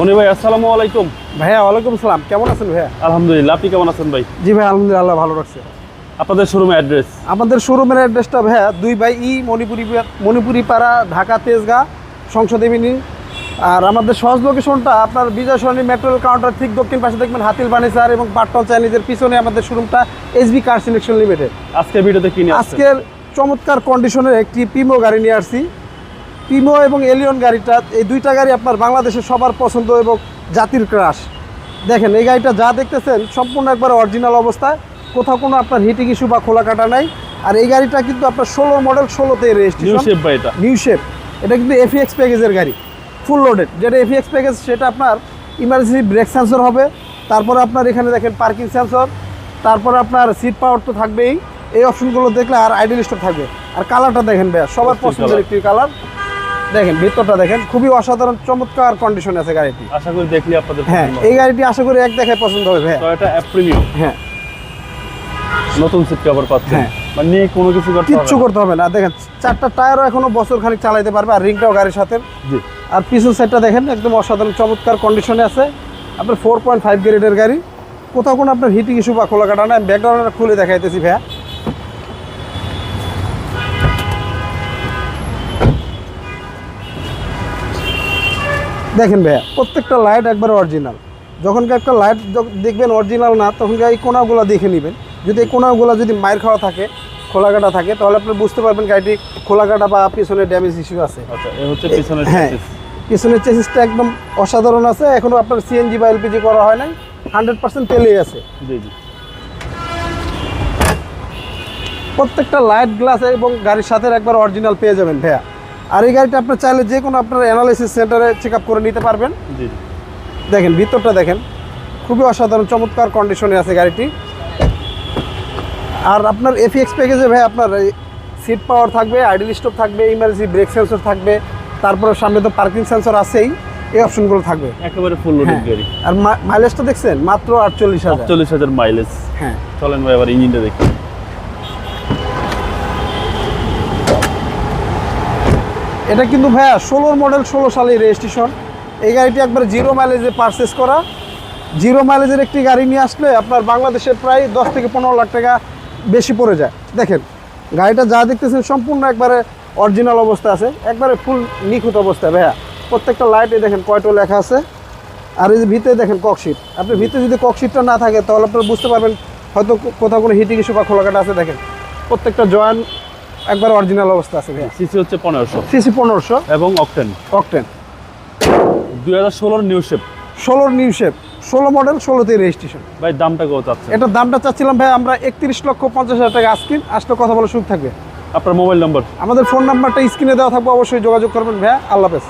মনি ভাই আসসালামু আলাইকুম। ভাইয়া ওয়ালাইকুম সালাম। কেমন আছেন ভাইয়া? আলহামদুলিল্লাহ আপনি কেমন আছেন ভাই? জি ভাই আলহামদুলিল্লাহ ভালো রাখছে। আপনাদের শোরুমে অ্যাড্রেস আমাদের শোরুমের অ্যাড্রেসটা ভাইয়া দুই বাই ই মণিপুরি মণিপুরি পাড়া ঢাকা তেজগাঁ সংসদ এভিনিউ আর আমাদের সহজ লোকেশনটা আপনার বিজয় সরণী মেট্রোল কাউন্টার ঠিক দক্ষিণ পাশে দেখবেন হাতিল বানিসার এবং পাট্টল চাইনিজের পিছনে আমাদের শোরুমটা এসবি কার সিলেকশন লিমিটেড আজকে ভিডিওতে কিনে আজকের চমৎকার কন্ডিশনের একটি পিমো গাড়ি নিয়ে আসছি। পিমো এবং এলিয়ন গাড়িটা এই দুইটা গাড়ি আপনার বাংলাদেশের সবার পছন্দ এবং জাতির ক্রাশ দেখেন এই গাড়িটা যা দেখতেছেন সম্পূর্ণ একবার অরিজিনাল অবস্থায় কোথাও কোনো আপনার হিটিং ইস্যু বা খোলা কাটা নাই। আর এই গাড়িটা কিন্তু আপনার ষোলো মডেল ষোলোতে নিউ রেজিস্ট্রেশন শেপ এটা? নিউ শেপ এটা কিন্তু এফিএক্স প্যাকেজের গাড়ি। ফুল লোডেড যেটা এফিএক্স প্যাকেজ সেটা আপনার ইমার্জেন্সি ব্রেক সেন্সর হবে। তারপরে আপনার এখানে দেখেন পার্কিং সেন্সর তারপরে আপনার সিট পাওয়ার তো থাকবেই। এই অপশনগুলো দেখলে আর আইডল স্টোর থাকবে। আর কালারটা দেখেন ভাইয়া সবার পছন্দের একটি কালার দেখেন ভিতরটা দেখেন খুবই অসাধারণ চমৎকার কন্ডিশনে আছে গাড়িটি। আশা করি দেখলে আপনাদের হ্যাঁ এই গাড়িটি আশা করি এক দেখায় পছন্দ হবে ভাইয়া টয়োটা অ্যাপ্রিমিও হ্যাঁ। নতুন সিট কভার পাচ্ছেন। হ্যাঁ। মানে নিয়ে কোনো কিছু করতে হবে কিচ্ছু না। করতে হবে না। দেখেন চারটা টায়ারও এখনও বছর খানিক চালাইতে পারবে আর রিংটাও গাড়ির সাথে। জি। আর পিছন সাইডটা দেখেন একদম অসাধারণ চমৎকার কন্ডিশনে আছে। আপনার ফোর পয়েন্ট ফাইভ গ্রেডের গাড়ি। কোথাও কোনো আপনার হিটিং ইস্যু বা খোলা কাটা নাই। ব্যাকগ্রাউন্ডটা খুলে দেখাইতেছি ভাইয়া। দেখেন ভাইয়া প্রত্যেকটা লাইট একবার অরিজিনাল যখন কি একটা লাইট দেখবেন অরিজিনাল না তখন এই কোনাগুলো দেখে নেবেন। যদি এই কোনাগুলো যদি মায়ের খাওয়া থাকে খোলা কাটা থাকে তাহলে আপনি বুঝতে পারবেন গাড়িটি খোলা কাটা বা পিছনে ড্যামেজ ইস্যু আছে। আচ্ছা হ্যাঁ। পিছনের চেসিসটা একদম অসাধারণ আছে। এখনও আপনার সিএনজি বা এলপিজি করা হয় নাই হান্ড্রেড পার্সেন্ট তেলেই আছে। জি জি। প্রত্যেকটা লাইট গ্লাস এবং গাড়ির সাথে একবার অরিজিনাল পেয়ে যাবেন ভাইয়া। আর এই গাড়িটা আপনার চাইলে যে কোনো আপনার অ্যানালাইসিস সেন্টারে চেক করে নিতে পারবেন। জি। দেখেন ভিতরটা দেখেন খুবই অসাধারণ চমৎকার কন্ডিশনে আছে গাড়িটি। আর আপনার এফিএক্স প্যাকেজে ভাই আপনার সিট পাওয়ার থাকবে আইডল স্টোভ থাকবে ইমার্জেন্সি ব্রেক সেন্সর থাকবে তারপরে সামনে তো পার্কিং সেন্সর আছেই এই অপশনগুলো থাকবে। একেবারে ফুল লোডেড হ্যাঁ। গাড়ি। আর মাইলেজটা দেখছেন মাত্র আটচল্লিশ হাজার। আটচল্লিশ হাজার মাইলেজ হ্যাঁ। চলেন ভাই আবার ইঞ্জিনটা দেখি। এটা কিন্তু ভাইয়া ষোলোর মডেল ষোলো সালে রেজিস্ট্রেশন এই গাড়িটি একবার জিরো মাইলেজে পারচেস করা। জিরো মাইলেজের একটি গাড়ি নিয়ে আসলে আপনার বাংলাদেশের প্রায় দশ থেকে পনেরো লাখ টাকা বেশি পড়ে যায়। দেখেন, গাড়িটা যা দেখতেছেন সম্পূর্ণ একবারে অরিজিনাল অবস্থা আছে, একবারে ফুল নিখুঁত অবস্থায় ভাইয়া। প্রত্যেকটা লাইটে দেখেন কয়টো লেখা আছে। আর এই যে ভিতরে দেখেন ককশিট আপনি ভিতরে যদি ককশিটটা না থাকে, তাহলে আপনারা বুঝতে পারবেন হয়তো কোথাও কোনো হিটিং ইস্যু বা খোলাকাটা আছে, দেখেন। প্রত্যেকটা জয়েন একবার অরিজিনাল অবস্থা আছে সিসি হচ্ছে পনেরোশো। সিসি পনেরোশো। এবং অকটেন অকটেন দুই হাজার ষোলোর নিউ শেপ ষোলোর নিউ শেপ ষোলো মডেল ষোলোতে রেজিস্ট্রেশন ভাই দামটা কত চাচ্ছে এটার দামটা চাচ্ছিলাম ভাই আমরা একত্রিশ লক্ষ পঞ্চাশ হাজার টাকা আজকিন আসলে কথা বলে সুখ থাকবে। আপনার মোবাইল নাম্বার আমাদের ফোন নাম্বারটা স্ক্রিনে দেওয়া থাকবে অবশ্যই যোগাযোগ করবেন ভাইয়া। আল্লাহ হাফেজ।